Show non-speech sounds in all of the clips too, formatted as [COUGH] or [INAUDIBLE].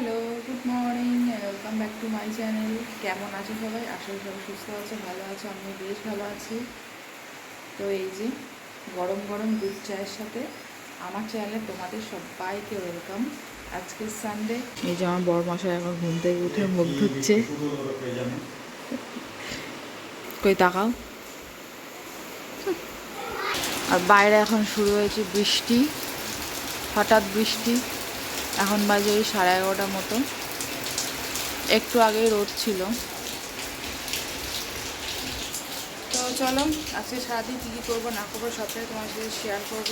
Hello good morning welcome back to my channel কেমন আছে সবাই? করি সবাই সুস্থ আছে, ভালো আছে আমি বেশ ভালো আছি। তো এই যে, গরম গরম দুধ চায়ের সাথে আমার চ্যানেলে তোমাদের সবাইকে ওয়েলকাম আজকে সানডে এই যে আমার বড় মশাই এখন ঘুম থেকে উঠে মুখ ধুচ্ছে। কই তাকাও। আর বাইরে এখন শুরু হয়েছে বৃষ্টি, হঠাৎ বৃষ্টি। এখন বাজে ওই সাড়ে এগারোটার মতো। একটু আগে রোদ ছিল। তো চলো, আজকে সারাদিন কী কী করব না করব সবটাই তোমার সাথে শেয়ার করব।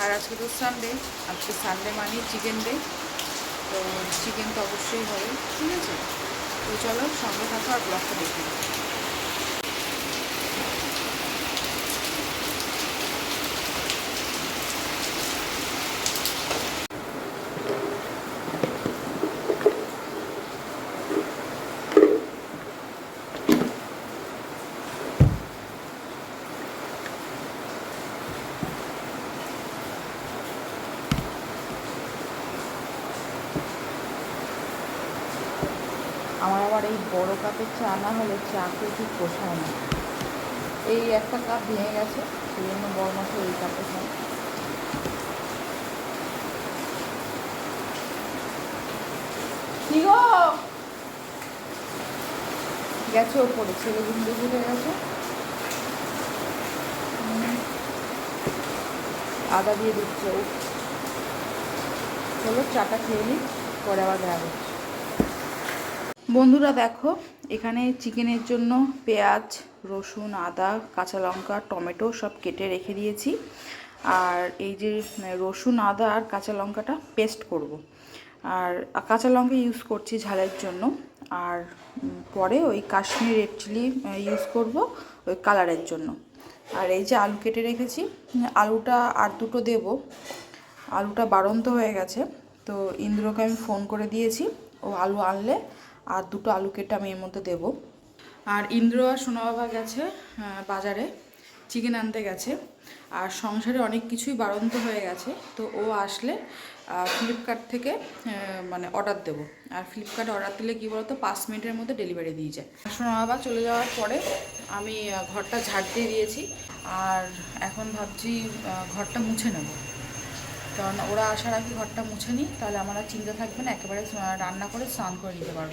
আর আজকে তো সানডে আজকে সানডে মানে চিকেন ডে তো চিকেন তো অবশ্যই হবে, ঠিক আছে? তো চলো সঙ্গে থাকো আর ব্লগটা দেখি কাপের চা না হলে চা খেয়ে ঠিক পোষায় না। এই একটা কাপ ভেঙে গেছে, সেই জন্য বড় মাসে এই কাপে খায়। গেছে ওপরে, ছেলে ঘুমতে ঘুরে গেছে। আদা দিয়ে দিচ্ছে চলো চাটা খেয়ে নিই পরে আবার হচ্ছে বন্ধুরা দেখো, এখানে চিকেনের জন্য পেঁয়াজ, রসুন, আদা, কাঁচা লঙ্কা, টমেটো সব কেটে রেখে দিয়েছি। আর এই যে রসুন, আদা আর কাঁচা লঙ্কাটা পেস্ট করব। আর কাঁচা লঙ্কা ইউজ করছি ঝালের জন্য। আর পরে ওই কাশ্মীর রেড চিলি ইউজ করব ওই কালারের জন্য। আর এই যে আলু কেটে রেখেছি, আলুটা আর দুটো দেব। আলুটা বাড়ন্ত হয়ে গেছে, তো ইন্দ্রকে আমি ফোন করে দিয়েছি, ও আলু আনলে আর দুটো আলু কেটে আমি এর মধ্যে দেবো। আর ইন্দ্র আর সোনা বাবা গেছে বাজারে চিকেন আনতে গেছে। আর সংসারে অনেক কিছুই বাড়ন্ত হয়ে গেছে, তো ও আসলে ফ্লিপকার্ট থেকে মানে অর্ডার দেবো। আর ফ্লিপকার্টে অর্ডার দিলে কী বলতো, পাঁচ মিনিটের মধ্যে ডেলিভারি দিয়ে যায়। আর সোনা বাবা চলে যাওয়ার পরে আমি ঘরটা ঝাড় দিয়ে দিয়েছি। আর এখন ভাবছি ঘরটা মুছে নেব। কারণ ওরা আসার আগে ঘরটা মুছে নিই, তাহলে আমার আর চিন্তা থাকবে না, একেবারে রান্না করে স্নান করে নিতে পারব।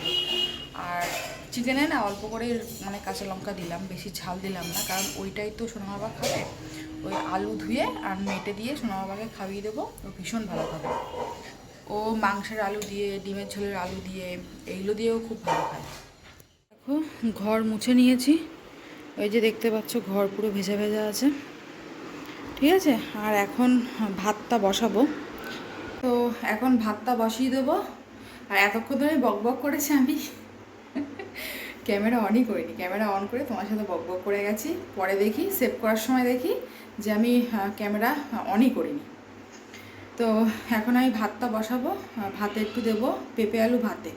আর চিকেনে না অল্প করে মানে কাঁচা লঙ্কা দিলাম, বেশি ঝাল দিলাম না, কারণ ওইটাই তো সোনা বাবা খাবে। ওই আলু ধুয়ে আর মেটে দিয়ে সোনা বাবাকে খাইয়ে দেবো, ও ভীষণ ভালো খাবে। ও মাংসের আলু দিয়ে, ডিমের ঝোলের আলু দিয়ে, এইগুলো দিয়েও খুব ভালো খায়। দেখো, ঘর মুছে নিয়েছি। ওই যে দেখতে পাচ্ছ, ঘর পুরো ভেজা ভেজা আছে। ঠিক আছে? আর এখন ভাতটা বসাবো। তো এখন ভাতটা বসিয়ে দেবো। আর এতক্ষণ ধরে বক বক করেছি আমি। ক্যামেরা অনই করিনি। ক্যামেরা অন করে তোমার সাথে বক বক করে গেছি। পরে দেখি সেভ করার সময় দেখি যে আমি ক্যামেরা অনই করিনি। তো এখন আমি ভাতটা বসাবো। ভাতে একটু দেবো পেঁপে আলু ভাতে।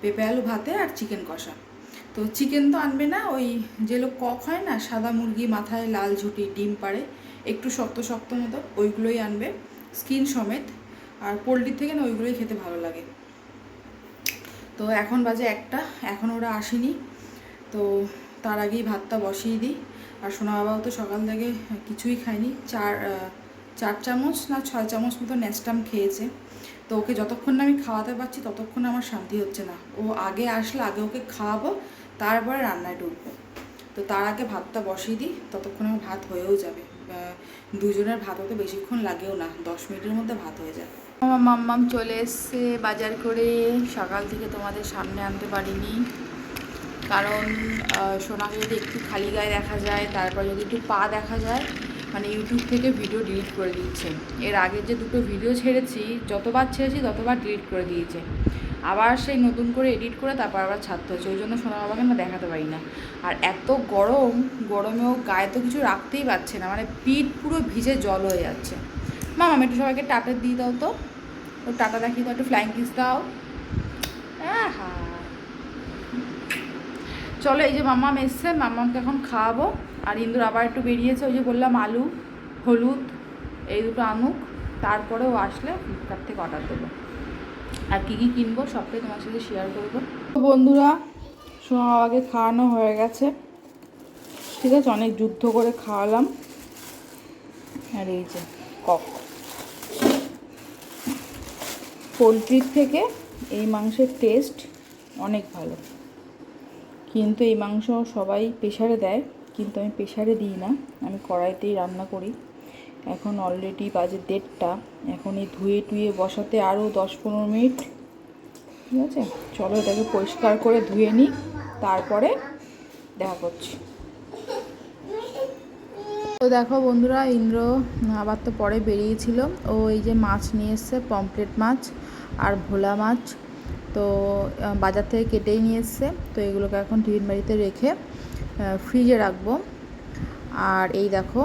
পেঁপে আলু ভাতে আর চিকেন কষা। তো চিকেন তো আনবে না, ওই যে লোক কক হয় না, সাদা মুরগি মাথায় লাল ঝুটি, ডিম পাড়ে একটু শক্ত শক্ত মতো ওইগুলোই আনবে, স্কিন সমেত। আর পোলট্রির থেকে না ওইগুলোই খেতে ভালো লাগে। তো এখন বাজে একটা, এখন ওরা আসেনি। তো তার আগেই ভাতটা বসিয়ে দিই। আর সোনা বাবাও তো সকাল থেকে কিছুই খায়নি। চার চার চামচ না ছয় চামচ মতো ন্যাস্টাম খেয়েছে। তো ওকে যতক্ষণ না আমি খাওয়াতে পারছি, ততক্ষণ আমার শান্তি হচ্ছে না। ও আগে আসলে আগে ওকে খাওয়াবো, তারপরে রান্নায় ঢুকবো। তো তার আগে ভাতটা বসিয়ে দিই, ততক্ষণ আমার ভাত হয়েও যাবে। দুজনের ভাত হতে বেশিক্ষণ লাগেও না, দশ মিনিটের মধ্যে ভাত হয়ে যায়। আমার মাম্মাম চলে এসছে বাজার করে, সকাল থেকে তোমাদের সামনে আনতে পারিনি। কারণ সোনাকে যদি একটু খালি গায়ে দেখা যায়, তারপর যদি একটু পা দেখা যায় মানে ইউটিউব থেকে ভিডিও ডিলিট করে দিচ্ছে এর আগে যে দুটো ভিডিও ছেড়েছি, যতবার ছেড়েছি ততবার ডিলিট করে দিয়েছে। আবার সেই নতুন করে এডিট করে তারপর আবার ছাড়তে হচ্ছে। ওই জন্য সোনা বাবাকে না দেখাতে পারি না। আর এত গরম, গরমেও গায়ে তো কিছু রাখতেই পারছে না। মানে পিঠ পুরো ভিজে জল হয়ে যাচ্ছে। মা, মামা, একটু সবাইকে টাটা দিয়ে দাও তো। ও টাটা দেখিয়ে দাও, একটু ফ্লাইং কিস দাও। চলো, এই যে মাম্মাম এসছে। মাম্মামকে এখন খাওয়াবো। আর ইন্দুর আবার একটু বেরিয়েছে। ওই যে বললাম, আলু, হলুদ, এই দুটো আনুক। তারপরে ও আসলে ফ্লিপকার্ট থেকে অর্ডার দেবো। আর কী কী কিনবো সবটাই তোমার সাথে শেয়ার করব। বন্ধুরা সোমা বাবাকে খাওয়ানো হয়ে গেছে। ঠিক আছে, অনেক যুদ্ধ করে খাওয়ালাম। আর এই যে কক। পোলট্রির থেকে এই মাংসের টেস্ট অনেক ভালো। কিন্তু এই মাংস সবাই প্রেশারে দেয়, কিন্তু আমি প্রেশারে দিই না। আমি কড়াইতেই রান্না করি। এখন অলরেডি বাজে দেড়টা। এখন এই ধুয়ে টুয়ে বসাতে আরও দশ পনেরো মিনিট। ঠিক আছে? চলো এটাকে পরিষ্কার করে ধুয়ে নিই, তারপরে দেখা করছি। তো দেখো বন্ধুরা, ইন্দ্র আবার তো পরে বেরিয়েছিল। ও এই যে মাছ নিয়ে এসছে পমপ্লেট মাছ আর ভোলা মাছ। তো বাজার থেকে কেটেই নিয়ে এসছে। তো এগুলোকে এখন টিফিন বাড়িতে রেখে ফ্রিজে রাখব। আর এই দেখো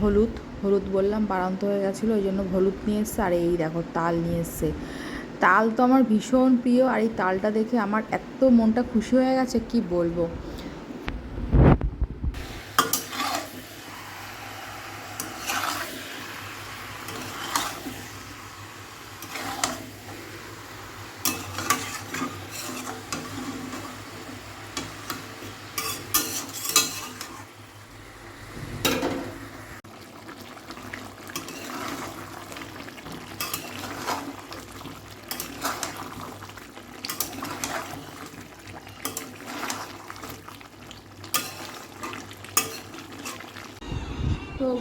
হলুদ। হলুদ বললাম, বাড়ান্ত হয়ে গেছিল, ওই জন্য হলুদ নিয়ে এসছে, আর এই দেখো তাল নিয়ে এসছে। তাল তো আমার ভীষণ প্রিয়, আর এই তালটা দেখে আমার এত মনটা খুশি হয়ে গেছে, কি বলব?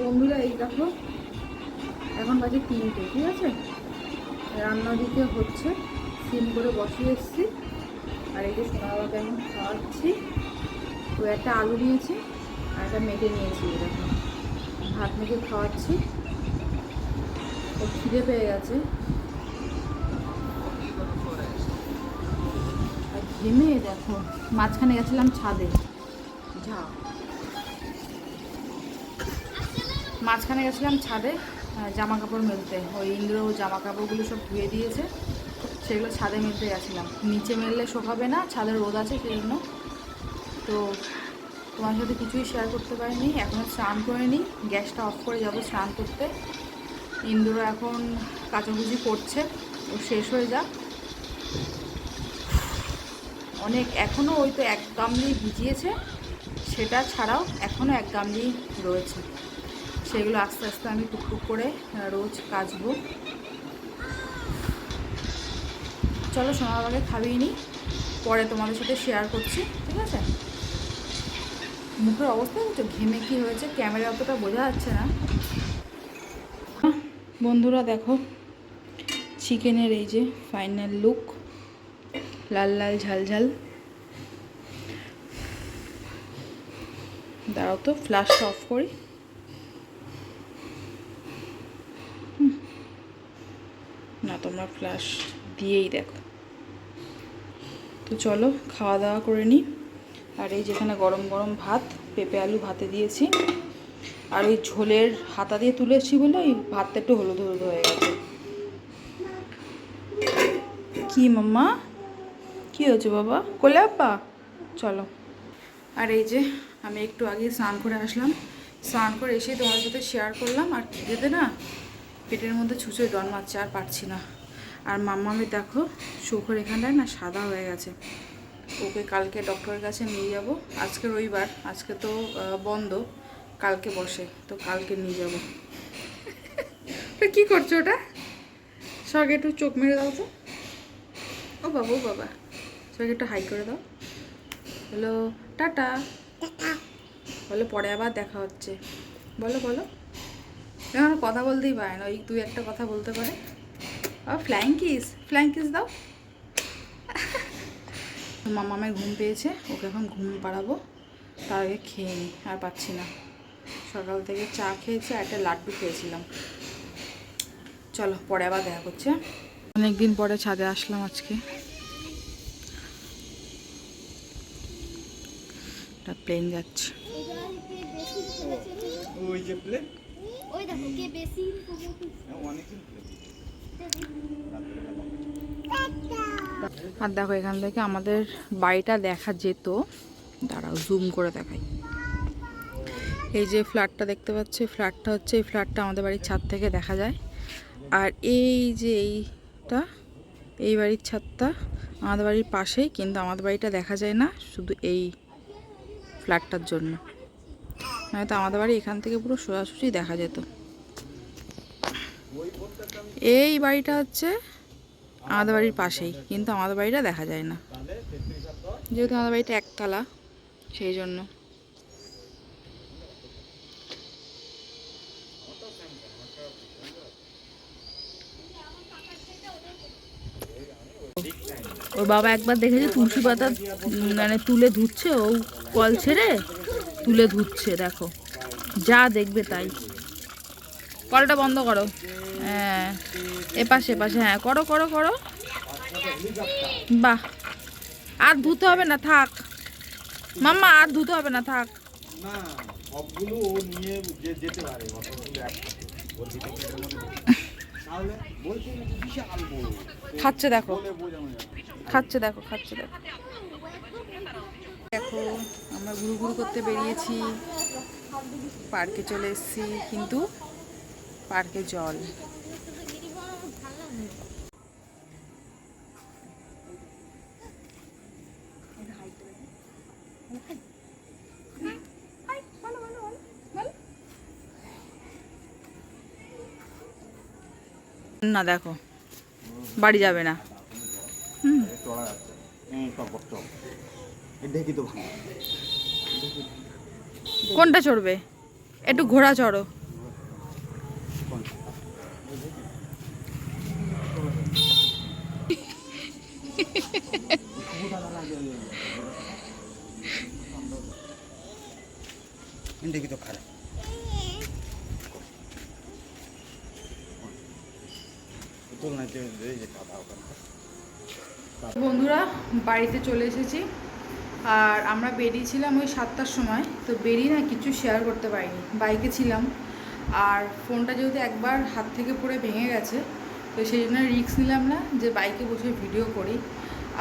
বন্ধুরা এই দেখো। এখন বাজে তিনটে, ঠিক আছে? রান্না দিকে হচ্ছে, সিম করে বসিয়ে এসেছি। আর এই যে সোনা বাবাকে এখন খাওয়াচ্ছি। তো একটা আলু নিয়েছি আর একটা মেখে নিয়েছি দেখো। ভাত মেখে খাওয়াচ্ছি। ও খিদে পেয়ে গেছে। আর ঘেমে, দেখো, মাঝখানে গেছিলাম ছাদে। ঝা মাঝখানে গেছিলাম ছাদে জামা কাপড় মেলতে। ওই ইন্দ্র জামা কাপড়গুলো সব ধুয়ে দিয়েছে, সেগুলো ছাদে মেলতে গেছিলাম। নিচে মেললে শোকাবে না, ছাদের রোদ আছে সেই জন্য তো তোমার সাথে কিছুই শেয়ার করতে পারিনি এখনও স্নান করে নিই গ্যাসটা অফ করে যাব স্নান করতে। ইন্দ্র এখন কাচাকুচি করছে, ও শেষ হয়ে যাক। অনেক এখনও ওই তো এক গামলি ভিজিয়েছে, সেটা ছাড়াও এখনও এক গামলি রয়েছে। সেগুলো আস্তে আস্তে আমি টুকটুক করে রোজ কাচবো। চলো সোনা বাবাকে খাইয়ে নিই, পরে তোমাদের সাথে শেয়ার করছি, ঠিক আছে? মুখের অবস্থা হচ্ছে ঘেমে কি হয়েছে ক্যামেরা অতটা বোঝা যাচ্ছে না। বন্ধুরা দেখো চিকেনের এই যে ফাইনাল লুক লাল লাল ঝাল ঝাল। দাঁড়াও তো ফ্লাশটা অফ করি হুম। না তোমরা ফ্ল্যাশ দিয়েই দেখো। তো চলো খাওয়া দাওয়া করে নিই। আর এই যেখানে গরম গরম ভাত, পেঁপে আলু ভাতে দিয়েছি। আর ওই ঝোলের হাতা দিয়ে তুলেছি বলে ওই ভাতটা একটু হলুদ হলুদ হয়ে গেছে। কি মাম্মা? কি হয়েছে বাবা? কোলে আপা? চলো। আর এই যে আমি একটু আগে স্নান করে আসলাম। স্নান করে এসে তোমার সাথে শেয়ার করলাম। আর খিদেতে না? পেটের মধ্যে ছুঁচোয় ডন মারছে আর পারছি না। আর মাম্মা আমি দেখো চোখের এখানটায় না সাদা হয়ে গেছে। ওকে কালকে ডক্টরের কাছে নিয়ে যাব। আজকে রবিবার আজকে তো বন্ধ কালকে বসে তো কালকে নিয়ে যাব। কি করছ ওটা? সবাইকে একটু চোখ মেরে দাও তো। ও বাবা ও বাবা। সবাইকে একটু হাই করে দাও। Hello tata. বলো পরে আবার দেখা হচ্ছে। বলো বলো। এখন কথা বলতেই পারে না, ওই তুই একটা কথা বলতে পারে। আর ফ্লাইং কিস ফ্লাইং কিস দাও। [LAUGHS] ঘুম পেয়েছে, ওকে এখন ঘুম পাড়াবো, তার আগে খেয়ে নিই আর পাচ্ছি না। সকাল থেকে চা খেয়েছি, আর একটা লাড্ডু খেয়েছিলাম। চলো, পরে আবার দেখা করছে অনেকদিন পরে ছাদে আসলাম আজকে। প্লেন যাচ্ছে। ওই যে প্লেন আর দেখো, এখান থেকে আমাদের বাড়িটা দেখা যেত। দাঁড়াও জুম করে দেখাই। এই যে ফ্ল্যাটটা দেখতে পাচ্ছি ফ্ল্যাটটা হচ্ছে, এই ফ্ল্যাটটা আমাদের বাড়ির ছাদ থেকে দেখা যায়। আর এই যে এইটা, এই বাড়ির ছাদটা আমাদের বাড়ির পাশেই, কিন্তু আমাদের বাড়িটা দেখা যায় না, শুধু এই ফ্ল্যাটটার জন্য। নয়তো আমাদের বাড়ি এখান থেকে পুরো সোজাসুজি দেখা যেত। এই বাড়িটা হচ্ছে আমাদের বাড়ির পাশেই, কিন্তু আমাদের বাড়িটা দেখা যায় না। যেহেতু আমাদের বাড়িটা একতলা, সেই জন্য। ওর বাবা একবার দেখেছে তুলসী পাতা মানে তুলে ধুচ্ছে, ও কল ছেড়ে তুলে ধুচ্ছে দেখো। যা দেখবে তাই। কলটা বন্ধ করো। হ্যাঁ এপাশে এপাশে হ্যাঁ করো করো করো। বাহ! আর ধুতে হবে না থাক। মাম্মা আর ধুতে হবে না থাক। খাচ্ছে দেখো। খাচ্ছে দেখো খাচ্ছে দেখো। দেখো, আমরা ঘুরু ঘুরু করতে বেরিয়েছি। পার্কে চলে এসেছি, কিন্তু পার্কে জল। না, দেখো, বাড়ি যাবে না। হুম ঢেকি তো ভাঙা কোনটা চড়বে? একটু ঘোড়া চড়ো। তো খারাপ। বন্ধুরা বাড়িতে চলে এসেছি। আর আমরা বেরিয়েছিলাম ওই সাতটার সময়, তো বেরিয়ে না কিছু শেয়ার করতে পারিনি। বাইকে ছিলাম, আর ফোনটা যেহেতু একবার হাত থেকে পড়ে ভেঙে গেছে, তো সেই জন্য রিস্ক নিলাম না যে বাইকে বসে ভিডিও করি।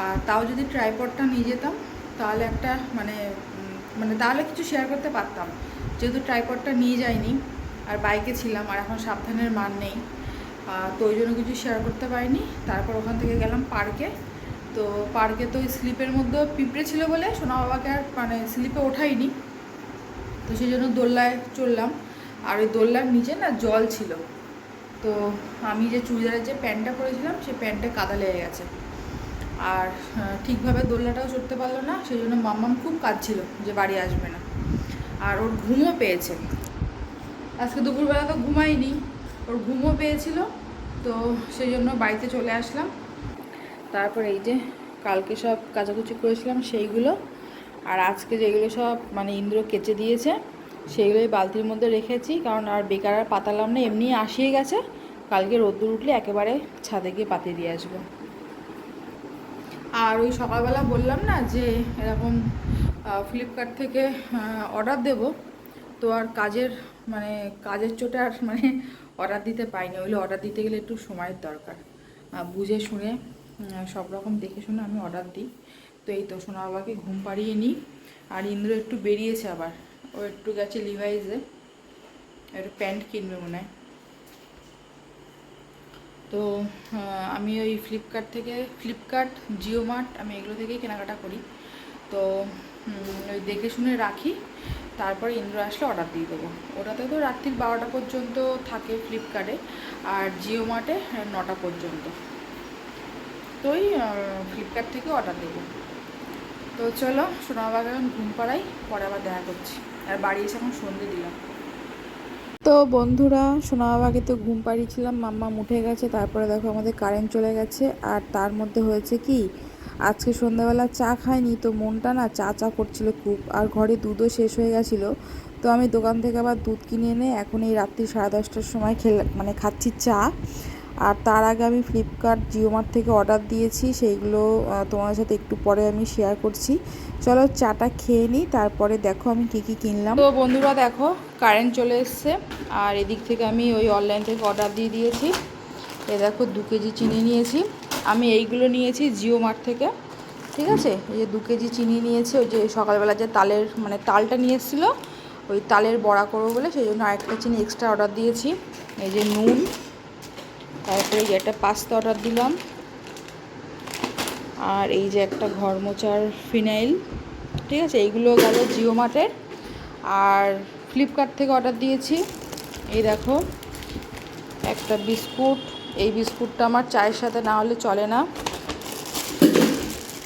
আর তাও যদি ট্রাইপডটা নিয়ে যেতাম, তাহলে একটা মানে মানে তাহলে কিছু শেয়ার করতে পারতাম। যেহেতু ট্রাইপডটা নিয়ে যাইনি, আর বাইকে ছিলাম, আর এখন সাবধানের মান নেই তো ওই জন্য কিছু শেয়ার করতে পারিনি। তারপর ওখান থেকে গেলাম পার্কে তো পার্কে তো ওই স্লিপের মধ্যে পিঁপড়ে ছিল বলে সোনা বাবাকে আর মানে স্লিপে ওঠাইনি তো সেই জন্য দোল্লায় চললাম আর ওই দোল্লার নিচে না জল ছিল। তো আমি যে চুড়িদারের যে প্যান্টটা পরেছিলাম সেই প্যান্টটা কাদা লেগে গেছে। আর ঠিকভাবে দোল্লাটাও চড়তে পারল না, সেই জন্য মাম্মাম খুব কাঁদছিল যে বাড়ি আসবে না। আর ওর ঘুমও পেয়েছে। আজকে দুপুরবেলা তো ঘুমাইনি ওর ঘুমও পেয়েছিল। তো সেই জন্য বাড়িতে চলে আসলাম। তারপর এই যে কালকে সব কাচাকুচি করেছিলাম সেইগুলো। আর আজকে যেগুলো সব মানে ইন্দ্র কেচে দিয়েছে, সেইগুলোই বালতির মধ্যে রেখেছি, কারণ আর বেকার আর পাতালাম না এমনি আসিয়ে গেছে। কালকে রোদ্দুর উঠলে একেবারে ছাদে গিয়ে পাতিয়ে দিয়ে আসব। আর ওই সকালবেলা বললাম না যে এরকম ফ্লিপকার্ট থেকে অর্ডার দেব। তো আর কাজের মানে কাজের চোটে আর মানে অর্ডার দিতে পাইনি ওইগুলো অর্ডার দিতে গেলে একটু সময়ের দরকার। বুঝে শুনে সব রকম দেখে শুনে আমি অর্ডার দিই। তো এই তো সোনা বাবাকে ঘুম পাড়িয়ে নিই। আর ইন্দ্র একটু বেরিয়েছে আবার। ও একটু গেছে লিভাইজে একটু প্যান্ট কিনবে মনে হয়। তো আমি ওই ফ্লিপকার্ট থেকে ফ্লিপকার্ট জিও মার্ট আমি এগুলো থেকেই কেনাকাটা করি। তো ওই দেখে শুনে রাখি। তারপরে ইন্দ্র আসলে অর্ডার দিয়ে দেবো। ওটাতে তো রাত্রির বারোটা পর্যন্ত থাকে ফ্লিপকার্টে আর জিও মার্টে নটা পর্যন্ত। ওই ফ্লিপকার্ট থেকে অর্ডার দেবো। তো চলো সোনাবাগান এখন ঘুম পাড়াই, পরে আবার দেখা করছি। আর বাড়ি এসে এখন সন্ধে দিলাম। তো বন্ধুরা সোনা বাবাকে তো ঘুম পাড়িয়েছিলাম, মাম্মা উঠে গেছে, তারপরে দেখো আমাদের কারেন্ট চলে গেছে, আর তার মধ্যে হয়েছে কি, আজকে সন্ধ্যাবেলা চা খাইনি, তো মনটা না চা চা করছিল খুব, আর ঘরে দুধও শেষ হয়ে গেছিল। তো আমি দোকান থেকে আবার দুধ কিনে এনে এখন এই রাত্রি সাড়ে দশটার সময় খেলে মানে খাচ্ছি চা। আর তার আগে আমি ফ্লিপকার্ট জিওমার্ট থেকে অর্ডার দিয়েছি সেইগুলো আহ, তোমাদের সাথে একটু পরে আমি শেয়ার করছি। চলো চাটা খেয়ে নিই তারপরে দেখো আমি কি কি কিনলাম। তো বন্ধুরা দেখো কারেন্ট চলে এসছে আর এদিক থেকে আমি ওই অনলাইন থেকে অর্ডার দিয়ে দিয়েছি। এ দেখো দু কেজি চিনি নিয়েছি। আমি এইগুলো নিয়েছি জিও মার্ট থেকে ঠিক আছে? এই যে দু কেজি চিনি নিয়েছি ওই যে সকালবেলা যে তালের মানে তালটা নিয়ে এসেছিল ওই তালের বড়া করব বলে সেই জন্য আরেকটা চিনি এক্সট্রা অর্ডার দিয়েছি। এই যে নুন তারপরে এই একটা পাস্তা অর্ডার দিলাম। আর এই যে একটা ঘর মোচার ফিনাইল, ঠিক আছে? এইগুলো গেল জিও মার্টের। আর ফ্লিপকার্ট থেকে অর্ডার দিয়েছি। এই দেখো, একটা বিস্কুট। এই বিস্কুটটা আমার চায়ের সাথে না হলে চলে না।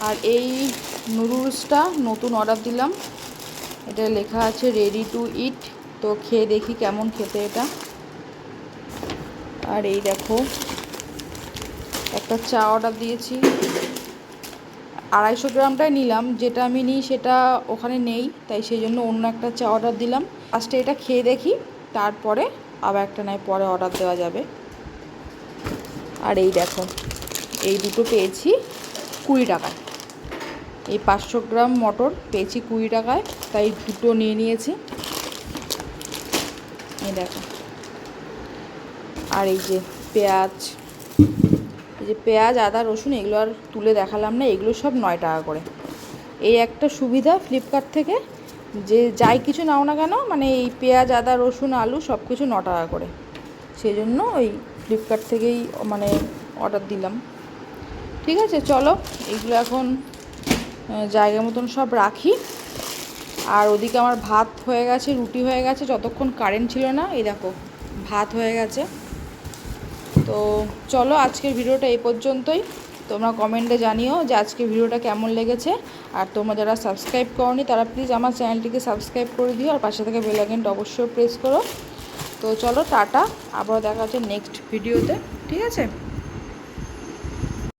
আর এই নুডলসটা নতুন অর্ডার দিলাম। এটা লেখা আছে রেডি টু ইট তো খেয়ে দেখি কেমন খেতে এটা। আর এই দেখো, একটা চা অর্ডার দিয়েছি। আড়াইশো গ্রামটাই নিলাম, যেটা আমি নিই সেটা ওখানে নেই, তাই সেই জন্য অন্য একটা চা অর্ডার দিলাম। ফার্স্টে এটা খেয়ে দেখি, তারপরে আবার একটা নয়, পরে অর্ডার দেওয়া যাবে। আর এই দেখো, এই দুটো পেয়েছি কুড়ি টাকায়। এই পাঁচশো গ্রাম মটর পেয়েছি কুড়ি টাকায়, তাই দুটো নিয়ে নিয়েছি। এই দেখো। আর এই যে পেঁয়াজ, এই যে পেঁয়াজ, আদা, রসুন, এগুলো আর তুলে দেখালাম না, এগুলো সব নয় টাকা করে। এই একটা সুবিধা ফ্লিপকার্ট থেকে, যে যাই কিছু নাও না কেন মানে এই পেঁয়াজ, আদা, রসুন, আলু সব কিছু ন টাকা করে। সেই জন্য ওই ফ্লিপকার্ট থেকেই মানে অর্ডার দিলাম। ঠিক আছে, চলো এইগুলো এখন জায়গা মতন সব রাখি। আর ওদিকে আমার ভাত হয়ে গেছে, রুটি হয়ে গেছে, যতক্ষণ কারেন্ট ছিল না, এই দেখো, ভাত হয়ে গেছে। তো চলো আজকের ভিডিওটা এই পর্যন্তই। তোমরা কমেন্টে জানিও যে আজকের ভিডিওটা কেমন লেগেছে। আর তোমরা যারা সাবস্ক্রাইব করনি, তারা প্লিজ আমার চ্যানেলটিকে সাবস্ক্রাইব করে দিও আর পাশে থেকে বেলাইকেনটা অবশ্যই প্রেস করো। তো চলো টাটা আবার দেখা হচ্ছে নেক্সট ভিডিওতে ঠিক আছে?